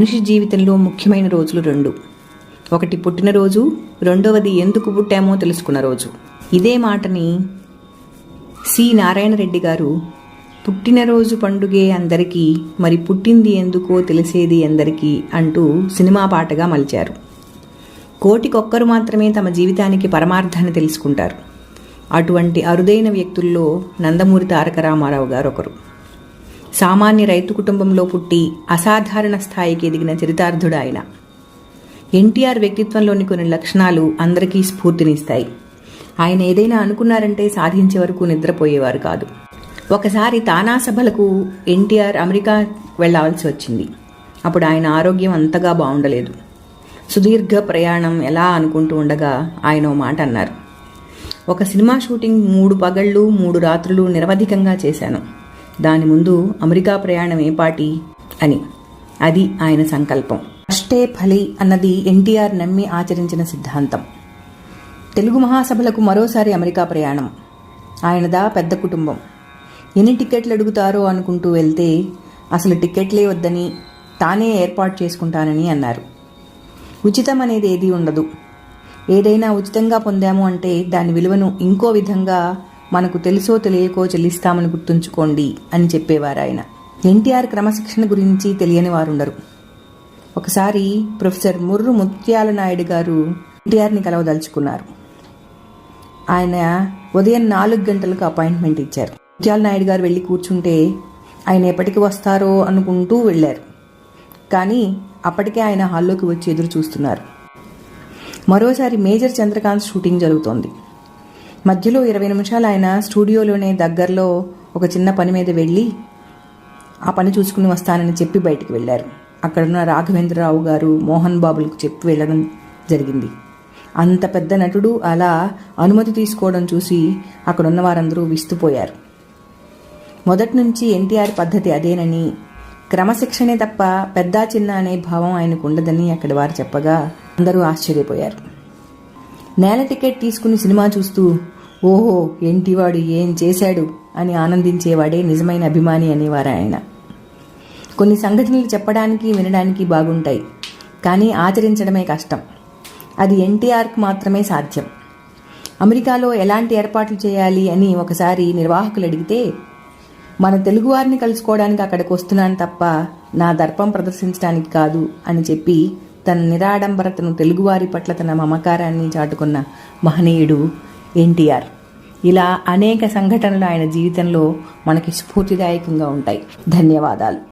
మనిషి జీవితంలో ముఖ్యమైన రోజులు రెండు. ఒకటి పుట్టినరోజు రెండవది ఎందుకు పుట్టామో తెలుసుకున్న రోజు. ఇదే మాటని సి. నారాయణ రెడ్డి గారు పుట్టినరోజు పండుగే అందరికీ మరి పుట్టింది ఎందుకో తెలిసేది అందరికీ అంటూ సినిమా పాటగా మలిచారు. కోటికొక్కరు మాత్రమే తమ జీవితానికి పరమార్థాన్ని తెలుసుకుంటారు. అటువంటి అరుదైన వ్యక్తుల్లో నందమూరి తారక రామారావు గారు ఒకరు సామాన్య రైతు కుటుంబంలో పుట్టి అసాధారణ స్థాయికి ఎదిగిన చరితార్థుడు ఆయన. ఎన్టీఆర్ వ్యక్తిత్వంలోని కొన్ని లక్షణాలు అందరికీ స్ఫూర్తినిస్తాయి. ఆయన ఏదైనా అనుకున్నారంటే సాధించే వరకు నిద్రపోయేవారు కాదు. ఒకసారి తానా సభలకు ఎన్టీఆర్ అమెరికా వెళ్ళాల్సి వచ్చింది. అప్పుడు ఆయన ఆరోగ్యం అంతగా బాగుండలేదు సుదీర్ఘ ప్రయాణం ఎలా అనుకుంటూ ఉండగా ఆయన ఓ మాట అన్నారు. ఒక సినిమా షూటింగ్ మూడు పగళ్ళు మూడు రాత్రులు నిరవధికంగా చేశాను. దాని ముందు అమెరికా ప్రయాణం ఏపాటి అని. అది ఆయన సంకల్పం. అష్టే ఫలి అన్నది ఎన్టీఆర్ నమ్మి ఆచరించిన సిద్ధాంతం. తెలుగు మహాసభలకు మరోసారి అమెరికా ప్రయాణం. ఆయనదా పెద్ద కుటుంబం. ఎన్ని టికెట్లు అడుగుతారో అనుకుంటూ వెళ్తే అసలు టికెట్లే వద్దని తానే ఏర్పాటు చేసుకుంటానని అన్నారు. ఉచితం అనేది ఏదీ ఉండదు. ఏదైనా ఉచితంగా పొందాము అంటే దాని విలువను ఇంకో విధంగా మనకు తెలుసో తెలియకో చెల్లిస్తామని గుర్తుంచుకోండి అని చెప్పేవారు ఆయన ఎన్టీఆర్ క్రమశిక్షణ గురించి తెలియని వారుండరు. ఒకసారి ప్రొఫెసర్ ముర్రు ముత్యాల నాయుడు గారు ఎన్టీఆర్ని కలవదలుచుకున్నారు. ఆయన ఉదయం నాలుగు గంటలకు అపాయింట్మెంట్ ఇచ్చారు. ముత్యాల నాయుడు గారు వెళ్ళి కూర్చుంటే ఆయన ఎప్పటికి వస్తారో అనుకుంటూ వెళ్ళారు. కానీ అప్పటికే ఆయన హాల్లోకి వచ్చి ఎదురు చూస్తున్నారు. మరోసారి మేజర్ చంద్రకాంత్ షూటింగ్ జరుగుతోంది. మధ్యలో ఇరవై నిమిషాలు ఆయన స్టూడియోలోనే దగ్గరలో ఒక చిన్న పని మీద వెళ్ళి ఆ పని చూసుకుని వస్తానని చెప్పి బయటికి వెళ్ళారు. అక్కడున్న రాఘవేంద్రరావు గారు మోహన్ బాబులకు చెప్పి వెళ్ళడం జరిగింది. అంత పెద్ద నటుడు అలా అనుమతి తీసుకోవడం చూసి అక్కడున్న వారందరూ విస్తుపోయారు. మొదటి నుంచి ఎన్టీఆర్ పద్ధతి అదేనని క్రమశిక్షణే తప్ప పెద్ద చిన్న అనే భావం ఆయనకు ఉండదని అక్కడి వారు చెప్పగా అందరూ ఆశ్చర్యపోయారు. నేల టికెట్ తీసుకుని సినిమా చూస్తూ ఓహో ఎంటివాడు ఏం చేశాడు అని ఆనందించేవాడే నిజమైన అభిమాని అనేవారు ఆయన. కొన్ని సంఘటనలు చెప్పడానికి వినడానికి బాగుంటాయి కానీ ఆచరించడమే కష్టం. అది ఎన్టీఆర్కు మాత్రమే సాధ్యం. అమెరికాలో ఎలాంటి ఏర్పాట్లు చేయాలి అని ఒకసారి నిర్వాహకులు అడిగితే మన తెలుగువారిని కలుసుకోవడానికి అక్కడికి వస్తున్నాను తప్ప నా దర్పం ప్రదర్శించడానికి కాదు అని చెప్పి తన నిరాడంబరతను తెలుగువారి పట్ల తన మమకారాన్ని చాటుకున్న మహనీయుడు ఎన్టీఆర్. ఇలా అనేక సంఘటనలు ఆయన జీవితంలో మనకి స్ఫూర్తిదాయకంగా ఉంటాయి. ధన్యవాదాలు.